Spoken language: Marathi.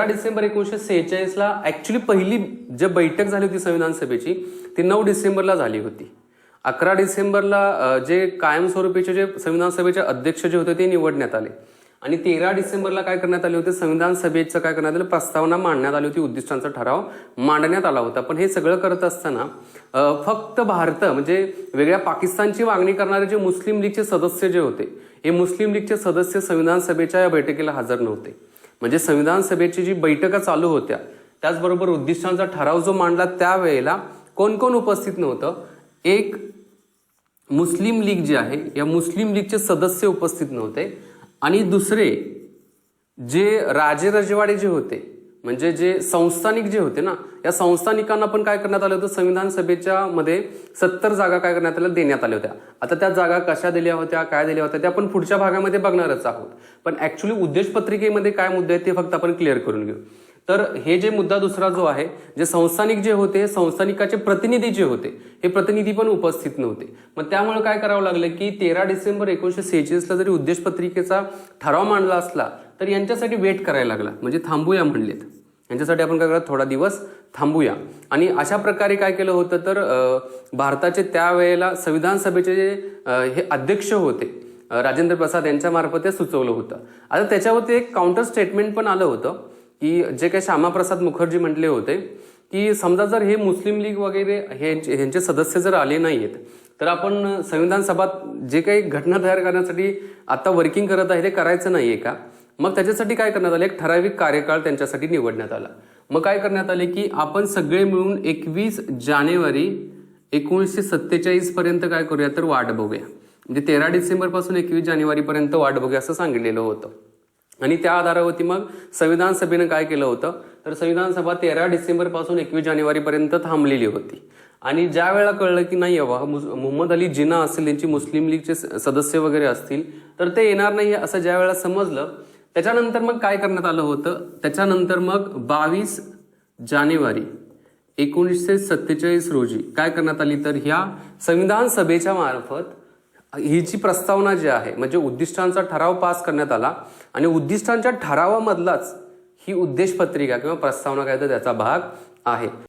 तेरा डिसेंबर एकोणीशे सेहेचाळीसला ॲक्च्युली पहिली जी बैठक झाली होती संविधान सभेची ती नऊ डिसेंबरला झाली होती. अकरा डिसेंबरला जे कायमस्वरूपीचे जे संविधान सभेचे अध्यक्ष जे होते ते निवडण्यात आले. आणि तेरा डिसेंबरला काय करण्यात आले होते? संविधान सभेचं काय करण्यात आलं? प्रस्तावना मांडण्यात आली होती उद्दिष्टांचा ठराव मांडण्यात आला होता. पण हे सगळं करत असताना फक्त भारत म्हणजे वेगळ्या पाकिस्तानची मागणी करणारे जे मुस्लिम लीगचे सदस्य जे होते हे मुस्लिम लीगचे सदस्य संविधान सभेच्या या बैठकीला हजर नव्हते. म्हणजे संविधान सभेची जी बैठका चालू होत्या त्याचबरोबर उद्दिष्टांचा ठराव जो मांडला त्यावेळेला कोण कोण उपस्थित नव्हतं? एक मुस्लिम लीग जे आहे या मुस्लिम लीगचे सदस्य उपस्थित नव्हते. आणि दुसरे जे राजे रजवाडे जे होते म्हणजे जे संस्थानिक जे होते ना या संस्थानिकांना पण काय करण्यात आलं होतं? संविधान सभेच्या मध्ये सत्तर जागा काय करण्यात आल्या? देण्यात आल्या होत्या. आता त्या जागा कशा दिल्या होत्या? काय दिल्या होत्या? त्या आपण पुढच्या भागामध्ये बघणारच आहोत. पण ऍक्च्युली उद्देश पत्रिकेमध्ये काय मुद्दे आहेत ते फक्त आपण क्लिअर करून घेऊ. तर हे जे मुद्दा दुसरा जो आहे जे संस्थानिक जे होते संस्थानिकाचे प्रतिनिधी जे होते हे प्रतिनिधी पण उपस्थित नव्हते. मग त्यामुळे काय करावं लागलं की तेरा डिसेंबर एकोणीशे सेहेचाळीसला जरी उद्देश पत्रिकेचा ठराव मांडला असला तर यांच्यासाठी वेट करायला लागला. म्हणजे थांबूया म्हणलेत. यांच्यासाठी आपण काय करा थोडा दिवस थांबूया. आणि अशा प्रकारे काय केलं होतं तर भारताचे त्यावेळेला संविधान सभेचे जे हे अध्यक्ष होते राजेंद्र प्रसाद यांच्यामार्फत ते सुचवलं होतं. आता त्याच्यावरती एक काउंटर स्टेटमेंट पण आलं होतं. की जे काही श्यामाप्रसाद मुखर्जी म्हटले होते की समजा जर हे मुस्लिम लीग वगैरे हे ह्यांचे सदस्य जर आले नाहीत तर आपण संविधान सभा जे काही घटना तयार करण्यासाठी आता वर्किंग करत आहे ते करायचं नाही आहे का? मग त्याच्यासाठी काय करण्यात आलं? एक ठराविक कार्यकाळ त्यांच्यासाठी निवडण्यात आला. मग काय करण्यात आले की आपण सगळे मिळून एकवीस जानेवारी एकोणीसशे सत्तेचाळीस पर्यंत काय करूया तर वाट बघूया. म्हणजे तेरा डिसेंबरपासून एकवीस जानेवारीपर्यंत वाट बघूया असं सांगितलेलं होतं. आणि त्या आधारावरती मग संविधान सभेनं काय केलं होतं? तर संविधान सभा तेरा डिसेंबरपासून एकवीस जानेवारीपर्यंत थांबलेली होती. आणि ज्या वेळेला कळलं की नाही बाबा मोहम्मद अली जिना असेल त्यांची मुस्लिम लीगचे स- सदस्य वगैरे असतील तर ते येणार नाही असं ज्या वेळेला समजलं त्याच्यानंतर मग काय करण्यात आलं होतं? त्याच्यानंतर मग बावीस जानेवारी एकोणीसशे सत्तेचाळीस रोजी काय करण्यात आली? तर ह्या संविधान सभेच्या मार्फत ही जी प्रस्तावना जी आहे म्हणजे उद्दिष्टांचा ठराव पास करण्यात आला आणि उद्दिष्टांच्या ठरावामधलाच ही उद्देश पत्रिका किंवा प्रस्तावना काय तर त्याचा भाग आहे.